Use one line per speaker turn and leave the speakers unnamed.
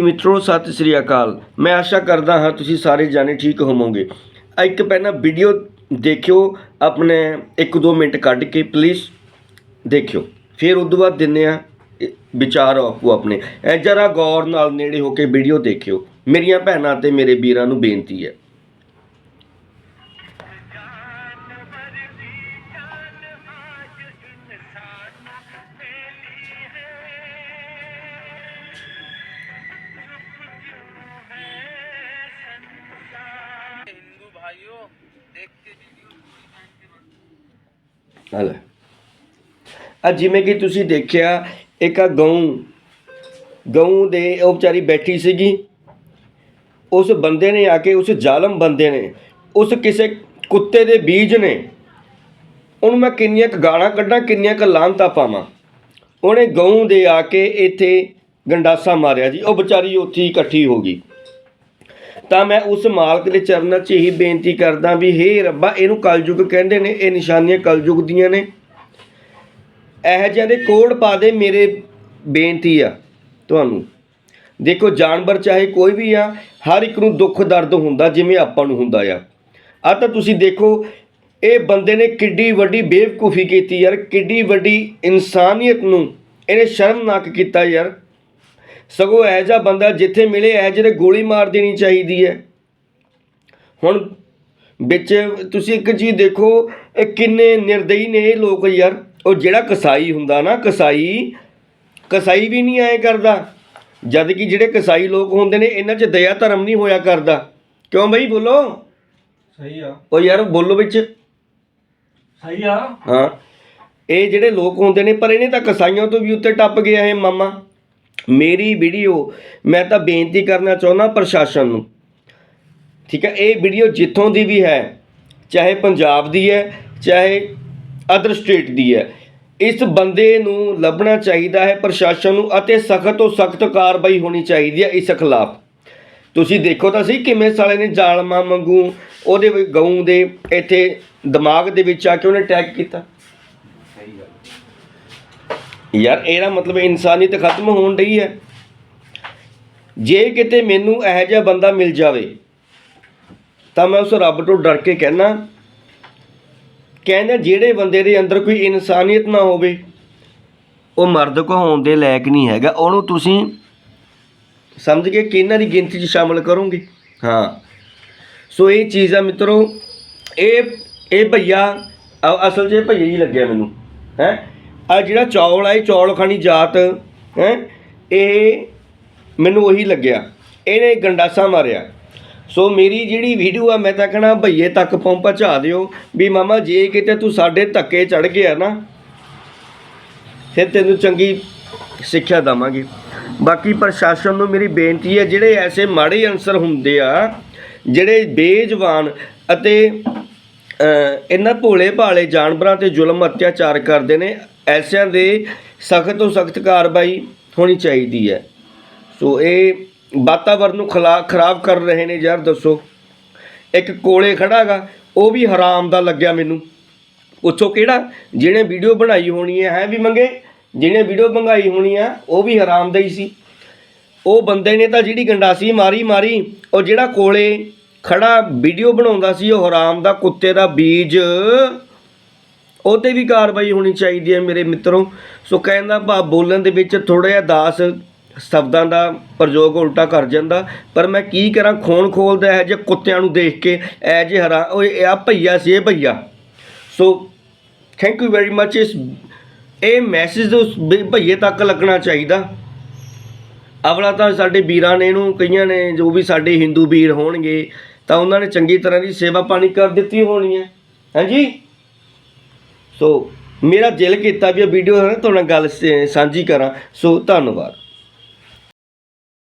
ਮਿੱਤਰੋ ਸਤਿ ਸ੍ਰੀ ਅਕਾਲ। ਮੈਂ ਆਸ਼ਾ ਕਰਦਾ ਹਾਂ ਤੁਸੀਂ ਸਾਰੇ ਜਾਣੇ ਠੀਕ ਹੋਵੋਗੇ। ਇੱਕ ਪਹਿਲਾਂ ਵੀਡੀਓ ਦੇਖਿਓ, ਆਪਣੇ 1-2 ਮਿੰਟ ਕੱਢ ਕੇ ਪਲੀਜ਼ ਦੇਖਿਓ। ਫਿਰ ਉਦੋਂ ਬਾਅਦ ਦਿੰਨੇ ਆ ਵਿਚਾਰ ਆਪੋ ਆਪਣੇ। ਐ ਜਰਾ ਗੌਰ ਨਾਲ ਨੇੜੇ ਹੋ ਕੇ ਵੀਡੀਓ ਦੇਖਿਓ। ਮੇਰੀਆਂ ਭੈਣਾਂ ਤੇ ਮੇਰੇ ਵੀਰਾਂ ਨੂੰ ਬੇਨਤੀ ਹੈ। ਹਲੇ। ਆ ਜਿਵੇਂ ਕਿ ਤੁਸੀਂ ਦੇਖਿਆ, ਇੱਕ ਆ ਗਊ। ਗਊ ਦੇ ਉਹ ਵਿਚਾਰੀ ਬੈਠੀ ਸੀਗੀ। ਉਸ ਬੰਦੇ ਨੇ ਆ ਕੇ, ਉਸ ਜ਼ਾਲਮ ਬੰਦੇ ਨੇ, ਉਸ ਕਿਸੇ ਕੁੱਤੇ ਦੇ ਬੀਜ ਨੇ, ਉਹਨੂੰ ਮੈਂ ਕਿੰਨੀਆਂ ਕੁ ਗਾਲਾਂ ਕੱਢਾਂ, ਕਿੰਨੀਆਂ ਕੁ ਲਾਂਤਾਂ ਪਾਵਾਂ। ਉਹਨੇ ਗਊ ਦੇ ਆ ਕੇ ਇੱਥੇ ਗੰਡਾਸਾ ਮਾਰਿਆ ਜੀ। ਉਹ ਵਿਚਾਰੀ ਉੱਥੇ ਇਕੱਠੀ ਹੋ ਗਈ। ਤਾਂ ਮੈਂ ਉਸ ਮਾਲਕ ਦੇ ਚਰਨਾਂ 'ਚ ਇਹੀ ਬੇਨਤੀ ਕਰਦਾ ਵੀ ਹੇ ਰੱਬਾ, ਇਹਨੂੰ ਕਲਯੁਗ ਕਹਿੰਦੇ ਨੇ, ਇਹ ਨਿਸ਼ਾਨੀਆਂ ਕਲਯੁਗ ਦੀਆਂ ਨੇ। ਇਹੋ ਜਿਹਿਆਂ ਦੇ ਕੋਡ ਪਾ ਦੇ ਮੇਰੇ ਬੇਨਤੀ ਆ ਤੁਹਾਨੂੰ। ਦੇਖੋ, ਜਾਨਵਰ ਚਾਹੇ ਕੋਈ ਵੀ ਆ, ਹਰ ਇੱਕ ਨੂੰ ਦੁੱਖ ਦਰਦ ਹੁੰਦਾ ਜਿਵੇਂ ਆਪਾਂ ਨੂੰ ਹੁੰਦਾ ਆ। ਆ ਤਾਂ ਤੁਸੀਂ ਦੇਖੋ, ਇਹ ਬੰਦੇ ਨੇ ਕਿੱਡੀ ਵੱਡੀ ਬੇਵਕੂਫੀ ਕੀਤੀ ਯਾਰ, ਕਿੱਡੀ ਵੱਡੀ ਇਨਸਾਨੀਅਤ ਨੂੰ ਇਹਨੇ ਸ਼ਰਮਨਾਕ ਕੀਤਾ ਯਾਰ। ਸਗੋਂ ਇਹੋ ਜਿਹਾ ਬੰਦਾ ਜਿੱਥੇ ਮਿਲੇ ਇਹੋ ਜਿਹੇ ਗੋਲੀ ਮਾਰ ਦੇਣੀ ਚਾਹੀਦੀ ਹੈ। ਹੁਣ ਵਿੱਚ ਤੁਸੀਂ ਇੱਕ ਚੀਜ਼ ਦੇਖੋ ਇਹ ਕਿੰਨੇ ਨਿਰਦਈ ਨੇ ਇਹ ਲੋਕ ਯਾਰ। ਉਹ ਜਿਹੜਾ ਕਸਾਈ ਹੁੰਦਾ ਨਾ ਕਸਾਈ ਕਸਾਈ ਵੀ ਨਹੀਂ ਐਂ ਕਰਦਾ। ਜਦ ਕਿ ਜਿਹੜੇ ਕਸਾਈ ਲੋਕ ਹੁੰਦੇ ਨੇ ਇਹਨਾਂ 'ਚ ਦਇਆ ਧਰਮ ਨਹੀਂ ਹੋਇਆ ਕਰਦਾ। ਕਿਉਂ ਬਈ ਬੋਲੋ?
ਸਹੀ ਆ।
ਉਹ ਯਾਰ ਬੋਲੋ ਵਿੱਚ।
ਸਹੀ ਆ।
ਹਾਂ। ਇਹ ਜਿਹੜੇ ਲੋਕ ਹੁੰਦੇ ਨੇ ਪਰ ਇਹਨੇ ਤਾਂ ਕਸਾਈਆਂ ਤੋਂ ਵੀ ਉੱਤੇ ਟੱਪ ਗਿਆ ਇਹ ਮਾਮਾ। ਮੇਰੀ ਵੀਡੀਓ ਮੈਂ ਤਾਂ ਬੇਨਤੀ ਕਰਨਾ ਚਾਹੁੰਦਾ ਪ੍ਰਸ਼ਾਸਨ ਨੂੰ। ਠੀਕ ਹੈ, ਇਹ ਵੀਡੀਓ ਜਿੱਥੋਂ ਦੀ ਵੀ ਹੈ, ਚਾਹੇ ਪੰਜਾਬ ਦੀ ਹੈ, ਚਾਹੇ ਅਦਰ ਸਟੇਟ ਦੀ ਹੈ, ਇਸ ਬੰਦੇ ਨੂੰ ਲੱਭਣਾ ਚਾਹੀਦਾ ਹੈ ਪ੍ਰਸ਼ਾਸਨ ਨੂੰ ਅਤੇ ਸਖਤ ਤੋਂ ਸਖਤ ਕਾਰਵਾਈ ਹੋਣੀ ਚਾਹੀਦੀ ਹੈ ਇਸ ਖਿਲਾਫ। ਤੁਸੀਂ ਦੇਖੋ ਤਾਂ ਸਹੀ ਕਿਵੇਂ ਸਾਲੇ ਨੇ ਜ਼ਾਲਮਾਂ ਮੰਗੂ ਉਹਦੇ ਵੀ ਗਊ ਦੇ ਇੱਥੇ ਦਿਮਾਗ ਦੇ ਵਿੱਚ ਆ ਕੇ ਉਹਨੇ ਅਟੈਕ ਕੀਤਾ। ਯਾਰ ਇਹਦਾ ਮਤਲਬ ਇਨਸਾਨੀਅਤ ਖਤਮ ਹੋਣ ਰਹੀ ਹੈ। ਜੇ ਕਿਤੇ ਮੈਨੂੰ ਇਹੋ ਜਿਹਾ ਬੰਦਾ ਮਿਲ ਜਾਵੇ ਤਾਂ ਮੈਂ ਉਸ ਰੱਬ ਤੋਂ ਡਰ ਕੇ ਕਹਿਣਾ ਕਹਿੰਦਾ ਜਿਹੜੇ ਬੰਦੇ ਦੇ ਅੰਦਰ ਕੋਈ ਇਨਸਾਨੀਅਤ ਨਾ ਹੋਵੇ ਉਹ ਮਰਦ ਕਹਾਉਣ ਦੇ ਲਾਇਕ ਨਹੀਂ ਹੈਗਾ। ਉਹਨੂੰ ਤੁਸੀਂ ਸਮਝ ਕੇ ਕਿਹਨਾਂ ਦੀ ਗਿਣਤੀ 'ਚ ਸ਼ਾਮਲ ਕਰੋਗੇ? ਹਾਂ। ਸੋ ਇਹ ਚੀਜ਼ ਆ ਮਿੱਤਰੋ ਇਹ ਇਹ ਭਈਆ ਅਸਲ 'ਚ ਭਈਆ ਹੀ ਲੱਗਿਆ ਮੈਨੂੰ ਹੈ? ਆ ਜਿਹੜਾ ਚੌਲ ਆ, ਇਹ ਚੌਲ ਖਾਣੀ ਜਾਤ, ਹੈ, ਇਹ ਮੈਨੂੰ ਉਹੀ ਲੱਗਿਆ। ਇਹਨੇ ਗੰਡਾਸਾ ਮਾਰਿਆ। ਸੋ ਮੇਰੀ ਜਿਹੜੀ ਵੀਡੀਓ ਆ, ਮੈਂ ਤਾਂ ਕਹਣਾ ਭਈਏ ਤੱਕ ਪਹੁੰ- ਪਹੁੰਚਾ ਦਿਓ ਵੀ ਮਾਮਾ, ਜੇ ਕਿਤੇ ਤੂੰ ਸਾਡੇ ਧੱਕੇ ਚੜ ਗਿਆ ਨਾ, ਫਿਰ ਤੈਨੂੰ ਚੰਗੀ ਸਿੱਖਿਆ ਦਵਾਂਗੇ। ਬਾਕੀ ਪ੍ਰਸ਼ਾਸਨ ਨੂੰ ਮੇਰੀ ਬੇਨਤੀ ਹੈ, ਜਿਹੜੇ ਐਸੇ ਮਾੜੇ ਅਨਸਰ ਹੁੰਦੇ ਆ, ਜਿਹੜੇ ਬੇਜਵਾਨ ਅਤੇ ਇਹਨਾਂ ਭੋਲੇ ਭਾਲੇ ਜਾਨਵਰਾਂ ਤੇ ਜ਼ੁਲਮ ਅਤਿਆਚਾਰ ਕਰਦੇ ਨੇ ਐਸਿਆਂ ਦੇ ਸਖਤ ਤੋਂ ਸਖਤ ਕਾਰਵਾਈ ਹੋਣੀ ਚਾਹੀਦੀ ਹੈ। ਸੋ ਇਹ ਵਾਤਾਵਰਨ ਨੂੰ ਖਲਾ, ਖਰਾਬ ਕਰ ਰਹੇ ਨੇ ਯਾਰ ਦੱਸੋ। ਇੱਕ ਕੋਲੇ ਖੜਾਗਾ ਉਹ ਵੀ ਹਰਾਮ ਦਾ ਲੱਗਿਆ ਮੈਨੂੰ। ਪੁੱਛੋ ਕਿਹੜਾ? ਜਿਹਨੇ ਵੀਡੀਓ ਬਣਾਈ ਹੋਣੀ ਹੈ ਹੈ ਵੀ ਮੰਗੇ? ਜਿਹਨੇ ਵੀਡੀਓ ਮੰਗਾਈ ਹੋਣੀ ਆ, ਉਹ ਵੀ ਹਰਾਮ ਦਾ ਹੀ ਸੀ। ਉਹ ਬੰਦੇ ਨੇ ਤਾਂ ਜਿਹੜੀ ਗੰਡਾਸੀ ਮਾਰੀ ਮਾਰੀ, ਉਹ ਜਿਹੜਾ ਕੋਲੇ ਖੜਾ ਵੀਡੀਓ ਬਣਾਉਂਦਾ ਸੀ, ਉਹ ਹਰਾਮ ਦਾ ਕੁੱਤੇ ਦਾ ਬੀਜ ਉਹ ਤੇ ਵੀ ਕਾਰਵਾਈ ਹੋਣੀ ਚਾਹੀਦੀ ਹੈ ਮੇਰੇ ਮਿੱਤਰੋ। ਸੋ ਕਹਿੰਦਾ ਭਾ ਬੋਲਣ ਦੇ ਵਿੱਚ ਥੋੜਾ ਜਿਹਾ ਦਾਸ ਸ਼ਬਦਾਂ ਦਾ ਪ੍ਰਯੋਗ ਉਲਟਾ ਕਰ ਜਾਂਦਾ। ਪਰ ਮੈਂ ਕੀ ਕਰਾਂ ਖੋਣ ਖੋਲਦਾ ਹੈ ਜੇ ਕੁੱਤਿਆਂ ਨੂੰ ਦੇਖ ਕੇ ਐ ਜੇ ਹਰਾ ਓਏ, ਇਹ ਆ ਭਈਆ ਸੀ, ਇਹ ਭਈਆ। So thank you very much ਇਸ ਇਹ ਮੈਸੇਜ ਉਸ ਭ- ਭਈਏ ਤੱਕ ਲੱਗਣਾ ਚਾਹੀਦਾ। ਅਵਲਾ ਤਾਂ ਸਾਡੇ ਵੀਰਾਂ ਨੇ ਇਹਨੂੰ, ਕਈਆਂ ਨੇ ਜੋ ਵੀ ਸਾਡੇ ਹਿੰਦੂ ਵੀਰ ਹੋਣਗੇ, ਤਾਂ ਉਹਨਾਂ ਨੇ ਚੰਗੀ ਤਰ੍ਹਾਂ ਦੀ ਸੇਵਾ ਪਾਣੀ ਕਰ ਦਿੱਤੀ ਹੋਣੀ ਹੈ। ਹਾਂਜੀ ਸੋ ਮੇਰਾ ਦਿਲ ਕੀਤਾ ਵੀ ਇਹ ਵੀਡੀਓ ਹੈ ਨਾ, ਤੁਹਾਡੇ ਨਾਲ ਗੱਲ ਸ- ਸਾਂਝੀ ਕਰਾਂ। ਸੋ ਧੰਨਵਾਦ।